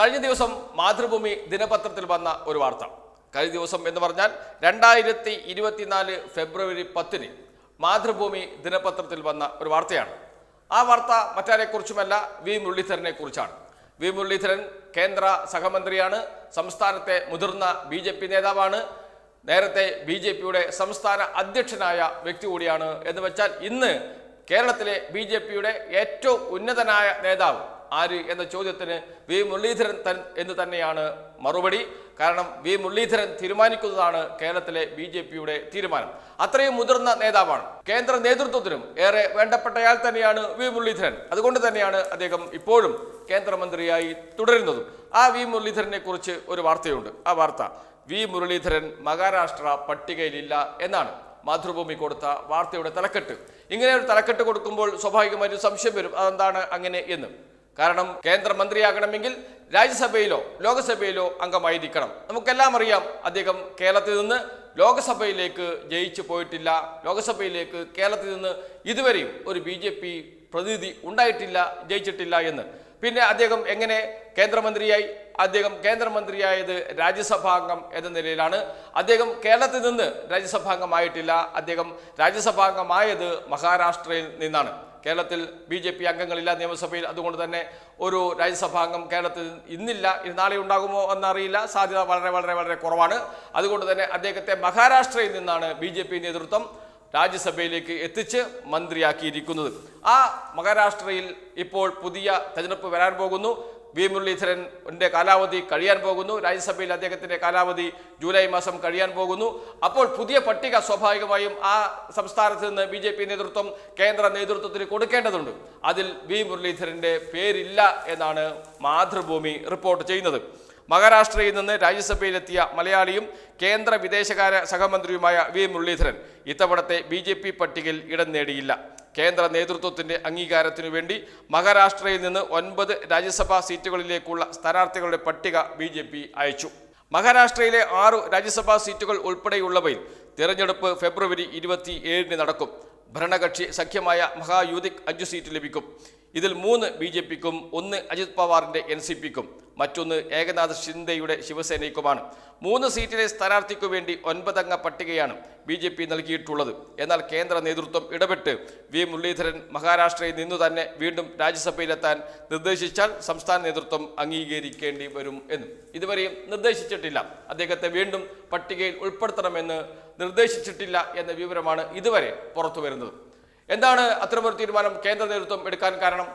കഴിഞ്ഞ ദിവസം മാതൃഭൂമി ദിനപത്രത്തിൽ വന്ന ഒരു വാർത്ത. കഴിഞ്ഞ ദിവസം എന്ന് പറഞ്ഞാൽ രണ്ടായിരത്തി ഇരുപത്തിനാല് ഫെബ്രുവരി പത്തിന് മാതൃഭൂമി ദിനപത്രത്തിൽ വന്ന ഒരു വാർത്തയാണ്. ആ വാർത്ത മറ്റാരെക്കുറിച്ചുമല്ല വി. മുരളീധരനെ കുറിച്ചാണ് വി. മുരളീധരൻ കേന്ദ്ര സഹമന്ത്രിയാണ് സംസ്ഥാനത്തെ മുതിർന്ന ബി ജെ പി നേതാവാണ് നേരത്തെ ബി ജെ പിയുടെ സംസ്ഥാന അധ്യക്ഷനായ വ്യക്തി കൂടിയാണ് എന്ന് വെച്ചാൽ ഇന്ന് കേരളത്തിലെ ബി ജെ പിയുടെ ഏറ്റവും ഉന്നതനായ നേതാവ് ആര് എന്ന ചോദ്യത്തിന് വി മുരളീധരൻ തൻ എന്ന് തന്നെയാണ് മറുപടി. കാരണം വി മുരളീധരൻ തീരുമാനിക്കുന്നതാണ് കേരളത്തിലെ ബി ജെ പിയുടെ തീരുമാനം. അത്രയും മുതിർന്ന നേതാവാണ്. കേന്ദ്ര നേതൃത്വത്തിനും ഏറെ വേണ്ടപ്പെട്ടയാൾ തന്നെയാണ് വി മുരളീധരൻ. അതുകൊണ്ട് തന്നെയാണ് അദ്ദേഹം ഇപ്പോഴും കേന്ദ്രമന്ത്രിയായി തുടരുന്നതും. ആ വി മുരളീധരനെ കുറിച്ച് ഒരു വാർത്തയുണ്ട്. ആ വാർത്ത വി മുരളീധരൻ മഹാരാഷ്ട്ര പട്ടികയിലില്ല എന്നാണ് മാതൃഭൂമി കൊടുത്ത വാർത്തയുടെ തലക്കെട്ട്. ഇങ്ങനെ ഒരു തലക്കെട്ട് കൊടുക്കുമ്പോൾ സ്വാഭാവികമായിട്ടും സംശയം വരും. അതെന്താണ് അങ്ങനെ എന്ന്. കാരണം കേന്ദ്രമന്ത്രിയാകണമെങ്കിൽ രാജ്യസഭയിലോ ലോകസഭയിലോ അംഗമായിരിക്കണം. നമുക്കെല്ലാം അറിയാം അദ്ദേഹം കേരളത്തിൽ നിന്ന് ലോകസഭയിലേക്ക് ജയിച്ചു പോയിട്ടില്ല. ലോകസഭയിലേക്ക് കേരളത്തിൽ നിന്ന് ഇതുവരെയും ഒരു ബി ജെ പി പ്രതിനിധി ഉണ്ടായിട്ടില്ല ജയിച്ചിട്ടില്ല എന്ന്. പിന്നെ അദ്ദേഹം എങ്ങനെ കേന്ദ്രമന്ത്രിയായി? അദ്ദേഹം കേന്ദ്രമന്ത്രിയായത് രാജ്യസഭാംഗം എന്ന നിലയിലാണ്. അദ്ദേഹം കേരളത്തിൽ നിന്ന് രാജ്യസഭാംഗമായിട്ടില്ല. അദ്ദേഹം രാജ്യസഭാംഗമായത് മഹാരാഷ്ട്രയിൽ നിന്നാണ്. കേരളത്തിൽ ബി ജെ പി അംഗങ്ങളില്ല നിയമസഭയിൽ. അതുകൊണ്ട് തന്നെ ഒരു രാജ്യസഭാ അംഗം കേരളത്തിൽ ഇന്നില്ല. ഇത് നാളെ ഉണ്ടാകുമോ എന്നറിയില്ല. സാധ്യത വളരെ വളരെ വളരെ കുറവാണ്. അതുകൊണ്ട് തന്നെ അദ്ദേഹത്തെ മഹാരാഷ്ട്രയിൽ നിന്നാണ് ബി ജെ പി നേതൃത്വം രാജ്യസഭയിലേക്ക് എത്തിച്ച് മന്ത്രിയാക്കിയിരിക്കുന്നത്. ആ മഹാരാഷ്ട്രയിൽ ഇപ്പോൾ പുതിയ തെരഞ്ഞെടുപ്പ് വരാൻ പോകുന്നു. വി മുരളീധരന്റെ കാലാവധി കഴിയാൻ പോകുന്നു. രാജ്യസഭയിൽ അദ്ദേഹത്തിന്റെ കാലാവധി ജൂലൈ മാസം കഴിയാൻ പോകുന്നു. അപ്പോൾ പുതിയ പട്ടിക സ്വാഭാവികമായും ആ സംസ്ഥാനത്ത് നിന്ന് ബി ജെ പി നേതൃത്വം കേന്ദ്ര നേതൃത്വത്തിന് കൊടുക്കേണ്ടതുണ്ട്. അതിൽ വി മുരളീധരന്റെ പേരില്ല എന്നാണ് മാതൃഭൂമി റിപ്പോർട്ട് ചെയ്യുന്നത്. മഹാരാഷ്ട്രയിൽ നിന്ന് രാജ്യസഭയിലെത്തിയ മലയാളിയും കേന്ദ്ര വിദേശകാര്യ സഹമന്ത്രിയുമായ വി മുരളീധരൻ ഇത്തവണത്തെ ബി പട്ടികയിൽ ഇടം നേടിയില്ല. കേന്ദ്ര നേതൃത്വത്തിന്റെ അംഗീകാരത്തിനു വേണ്ടി മഹാരാഷ്ട്രയിൽ നിന്ന് ഒൻപത് രാജ്യസഭാ സീറ്റുകളിലേക്കുള്ള സ്ഥാനാർത്ഥികളുടെ പട്ടിക ബി ജെ പി അയച്ചു. മഹാരാഷ്ട്രയിലെ ആറു രാജ്യസഭാ സീറ്റുകൾ ഉൾപ്പെടെയുള്ളവയിൽ തിരഞ്ഞെടുപ്പ് ഫെബ്രുവരി ഇരുപത്തി ഏഴിന് നടക്കും. ഭരണകക്ഷി സഖ്യമായ മഹായൂതിക് അഞ്ചു സീറ്റ് ലഭിക്കും. ഇതിൽ മൂന്ന് ബി ജെ പിക്കും ഒന്ന് അജിത് പവാറിന്റെ എൻ സി പിക്കും മറ്റൊന്ന് ഏകനാഥ് ഷിൻഡെയുടെ ശിവസേനയ്ക്കുമാണ്. മൂന്ന് സീറ്റിലെ സ്ഥാനാർത്ഥിക്കു വേണ്ടി ഒൻപതംഗ പട്ടികയാണ് ബി ജെ പി നൽകിയിട്ടുള്ളത്. എന്നാൽ കേന്ദ്ര നേതൃത്വം ഇടപെട്ട് വി മുരളീധരൻ മഹാരാഷ്ട്രയിൽ നിന്നു തന്നെ വീണ്ടും രാജ്യസഭയിലെത്താൻ നിർദ്ദേശിച്ചാൽ സംസ്ഥാന നേതൃത്വം അംഗീകരിക്കേണ്ടി വരും എന്നും. ഇതുവരെയും നിർദ്ദേശിച്ചിട്ടില്ല. അദ്ദേഹത്തെ വീണ്ടും പട്ടികയിൽ ഉൾപ്പെടുത്തണമെന്ന് നിർദ്ദേശിച്ചിട്ടില്ല എന്ന വിവരമാണ് ഇതുവരെ പുറത്തു വരുന്നത് എന്താണ് അത്തരമൊരു തീരുമാനം കേന്ദ്ര നേതൃത്വം എടുക്കാൻ കാരണം?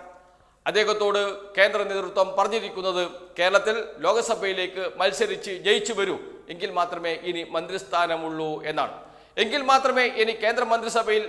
അദ്ദേഹത്തോട് കേന്ദ്ര നേതൃത്വം പറഞ്ഞിരിക്കുന്നത് കേരളത്തിൽ ലോകസഭയിലേക്ക് മത്സരിച്ച് ജയിച്ചു വരൂ. എങ്കിൽ മാത്രമേ ഇനി മന്ത്രിസ്ഥാനമുള്ളൂ എന്നാണ്. എങ്കിൽ മാത്രമേ ഇനി കേന്ദ്ര മന്ത്രിസഭയിൽ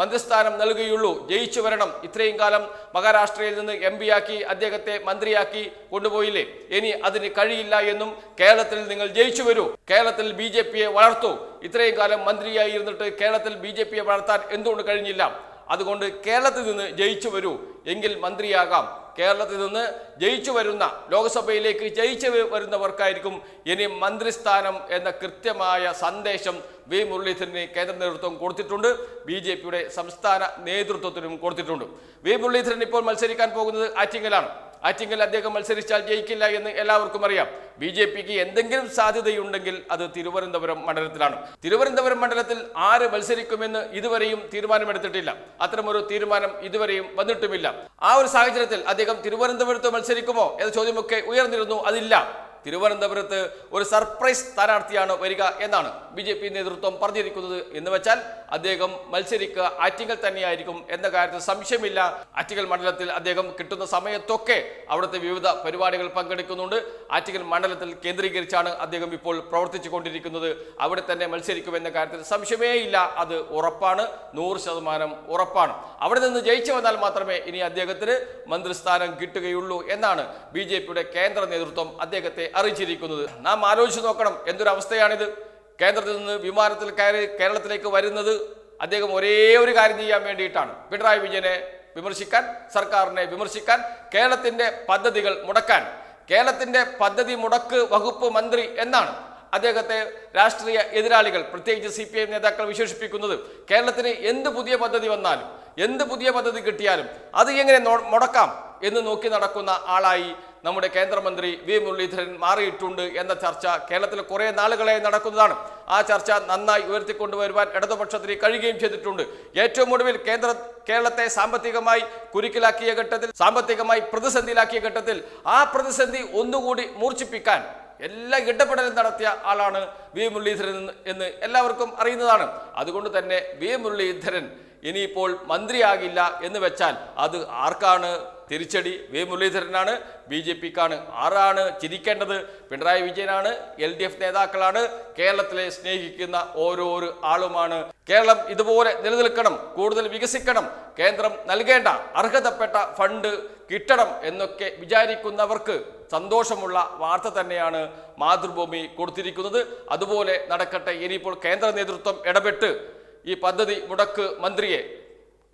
മന്ത്രിസ്ഥാനം നൽകുകയുള്ളൂ. ജയിച്ചു വരണം. ഇത്രയും കാലം മഹാരാഷ്ട്രയിൽ നിന്ന് എം ആക്കി അദ്ദേഹത്തെ മന്ത്രിയാക്കി കൊണ്ടുപോയില്ലേ? ഇനി അതിന് കഴിയില്ല എന്നും കേരളത്തിൽ നിങ്ങൾ ജയിച്ചു വരൂ. കേരളത്തിൽ ബി ജെ പിയെ വളർത്തൂ. ഇത്രയും കാലം മന്ത്രിയായി ഇരുന്നിട്ട് കേരളത്തിൽ ബി ജെ പിയെ വളർത്താൻ എന്തുകൊണ്ട് കഴിഞ്ഞില്ല? അതുകൊണ്ട് കേരളത്തിൽ നിന്ന് ജയിച്ചു വരൂ. എങ്കിൽ മന്ത്രിയാകാം. കേരളത്തിൽ നിന്ന് ജയിച്ചു വരുന്ന ലോക്സഭയിലേക്ക് ജയിച്ചു വരുന്നവർക്കായിരിക്കും ഇനി മന്ത്രിസ്ഥാനം എന്ന കൃത്യമായ സന്ദേശം വി മുരളീധരന് കേന്ദ്ര നേതൃത്വം കൊടുത്തിട്ടുണ്ട്. ബി ജെ പിയുടെ സംസ്ഥാന നേതൃത്വത്തിനും കൊടുത്തിട്ടുണ്ട്. വി മുരളീധരൻ ഇപ്പോൾ മത്സരിക്കാൻ പോകുന്നത് ആറ്റിങ്ങലാണ്. ആറ്റിങ്ങൽ അദ്ദേഹം മത്സരിച്ചാൽ ജയിക്കില്ല എന്ന് എല്ലാവർക്കും അറിയാം. ബി ജെ പിക്ക് എന്തെങ്കിലും സാധ്യതയുണ്ടെങ്കിൽ അത് തിരുവനന്തപുരം മണ്ഡലത്തിലാണ്. തിരുവനന്തപുരം മണ്ഡലത്തിൽ ആര് മത്സരിക്കുമെന്ന് ഇതുവരെയും തീരുമാനമെടുത്തിട്ടില്ല. അത്തരമൊരു തീരുമാനം ഇതുവരെയും വന്നിട്ടുമില്ല. ആ ഒരു സാഹചര്യത്തിൽ അദ്ദേഹം തിരുവനന്തപുരത്ത് മത്സരിക്കുമോ എന്ന ചോദ്യമൊക്കെ ഉയർന്നിരുന്നു. അതില്ല. തിരുവനന്തപുരത്ത് ഒരു സർപ്രൈസ് സ്ഥാനാർത്ഥിയാണ് വരിക എന്നാണ് ബി ജെ പി നേതൃത്വം പറഞ്ഞിരിക്കുന്നത്. എന്ന് വെച്ചാൽ അദ്ദേഹം മത്സരിക്കുക ആറ്റിങ്ങൽ തന്നെയായിരിക്കും എന്ന കാര്യത്തിൽ സംശയമില്ല. ആറ്റിങ്ങൽ മണ്ഡലത്തിൽ അദ്ദേഹം കിട്ടുന്ന സമയത്തൊക്കെ അവിടുത്തെ വിവിധ പരിപാടികൾ പങ്കെടുക്കുന്നുണ്ട്. ആറ്റിങ്ങൽ മണ്ഡലത്തിൽ കേന്ദ്രീകരിച്ചാണ് അദ്ദേഹം ഇപ്പോൾ പ്രവർത്തിച്ചു കൊണ്ടിരിക്കുന്നത്. അവിടെ തന്നെ മത്സരിക്കുമെന്ന കാര്യത്തിൽ സംശയമേ ഇല്ല അത് ഉറപ്പാണ്. നൂറ് ശതമാനം ഉറപ്പാണ്. അവിടെ നിന്ന് ജയിച്ചു വന്നാൽ മാത്രമേ ഇനി അദ്ദേഹത്തിന് മന്ത്രിസ്ഥാനം കിട്ടുകയുള്ളൂ എന്നാണ് ബി ജെ പിയുടെ കേന്ദ്ര നേതൃത്വം അദ്ദേഹത്തെ അറിയിച്ചിരിക്കുന്നത്. നാം ആലോചിച്ച് നോക്കണം എന്തൊരവസ്ഥയാണിത്? കേന്ദ്രത്തിൽ നിന്ന് വിമാനത്തിൽ കയറി കേരളത്തിലേക്ക് വരുന്നത് അദ്ദേഹം ഒരേ ഒരു കാര്യം ചെയ്യാൻ വേണ്ടിയിട്ടാണ്. പിണറായി വിജയനെ വിമർശിക്കാൻ സർക്കാരിനെ വിമർശിക്കാൻ കേരളത്തിന്റെ പദ്ധതികൾ മുടക്കാൻ. കേരളത്തിന്റെ പദ്ധതി മുടക്ക് വകുപ്പ് മന്ത്രി എന്നാണ് അദ്ദേഹത്തെ രാഷ്ട്രീയ എതിരാളികൾ പ്രത്യേകിച്ച് സി പി ഐ നേതാക്കൾ വിശേഷിപ്പിക്കുന്നത് കേരളത്തിന് എന്ത് പുതിയ പദ്ധതി വന്നാലും എന്ത് പുതിയ പദ്ധതി കിട്ടിയാലും അത് എങ്ങനെ മുടക്കാം എന്ന് നോക്കി നടക്കുന്ന ആളായി നമ്മുടെ കേന്ദ്രമന്ത്രി വി മുരളീധരൻ മാറിയിട്ടുണ്ട് എന്ന ചർച്ച കേരളത്തിൽ കുറേ നാളുകളായി നടക്കുന്നതാണ്. ആ ചർച്ച നന്നായി ഉയർത്തിക്കൊണ്ടുവരുവാൻ ഇടതുപക്ഷത്തിന് കഴിയുകയും ചെയ്തിട്ടുണ്ട്. ഏറ്റവും ഒടുവിൽ കേന്ദ്ര കേരളത്തെ സാമ്പത്തികമായി കുരുക്കിലാക്കിയ ഘട്ടത്തിൽ സാമ്പത്തികമായി പ്രതിസന്ധിയിലാക്കിയ ഘട്ടത്തിൽ ആ പ്രതിസന്ധി ഒന്നുകൂടി മൂർച്ഛിപ്പിക്കാൻ എല്ലാ ഇടപെടലും നടത്തിയ ആളാണ് വി മുരളീധരൻ എന്ന് എല്ലാവർക്കും അറിയുന്നതാണ്. അതുകൊണ്ട് തന്നെ വി മുരളീധരൻ ഇനിയിപ്പോൾ മന്ത്രിയാകില്ല എന്ന് വെച്ചാൽ അത് ആർക്കാണ് തിരിച്ചടി വി മുരളീധരനാണ് ബി ജെ പിക്കാണ്. ആരാണ് ചിരിക്കേണ്ടത്? പിണറായി വിജയനാണ് എൽ ഡി എഫ് നേതാക്കളാണ്. കേരളത്തിലെ സ്നേഹിക്കുന്ന ഓരോരോ ആളുമാണ്. കേരളം ഇതുപോലെ നിലനിൽക്കണം കൂടുതൽ വികസിക്കണം കേന്ദ്രം നൽകേണ്ട അർഹതപ്പെട്ട ഫണ്ട് കിട്ടണം എന്നൊക്കെ വിചാരിക്കുന്നവർക്ക് സന്തോഷമുള്ള വാർത്ത തന്നെയാണ് മാതൃഭൂമി കൊടുത്തിരിക്കുന്നത്. അതുപോലെ നടക്കട്ടെ ഇനിയിപ്പോൾ കേന്ദ്ര നേതൃത്വം ഇടപെട്ട് ഈ പദ്ധതി മുടക്ക് മന്ത്രിയെ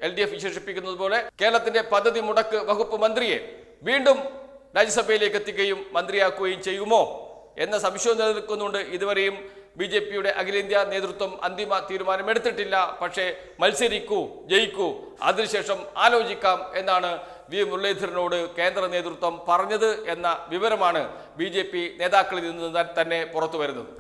എൽ ഡി എഫ് വിശേഷിപ്പിക്കുന്നത് പോലെ കേരളത്തിന്റെ പദ്ധതി മുടക്ക് വകുപ്പ് മന്ത്രിയെ വീണ്ടും രാജ്യസഭയിലേക്ക് എത്തിക്കുകയും മന്ത്രിയാക്കുകയും ചെയ്യുമോ എന്ന സംശയം നിലനിൽക്കുന്നുണ്ട്. ഇതുവരെയും ബി ജെ പിയുടെ അഖിലേന്ത്യാ നേതൃത്വം അന്തിമ തീരുമാനമെടുത്തിട്ടില്ല. പക്ഷേ മത്സരിക്കൂ ജയിക്കൂ അതിനുശേഷം ആലോചിക്കാം എന്നാണ് വി മുരളീധരനോട് കേന്ദ്ര നേതൃത്വം പറഞ്ഞത് എന്ന വിവരമാണ് ബി നേതാക്കളിൽ നിന്ന് തന്നെ പുറത്തു വരുന്നത്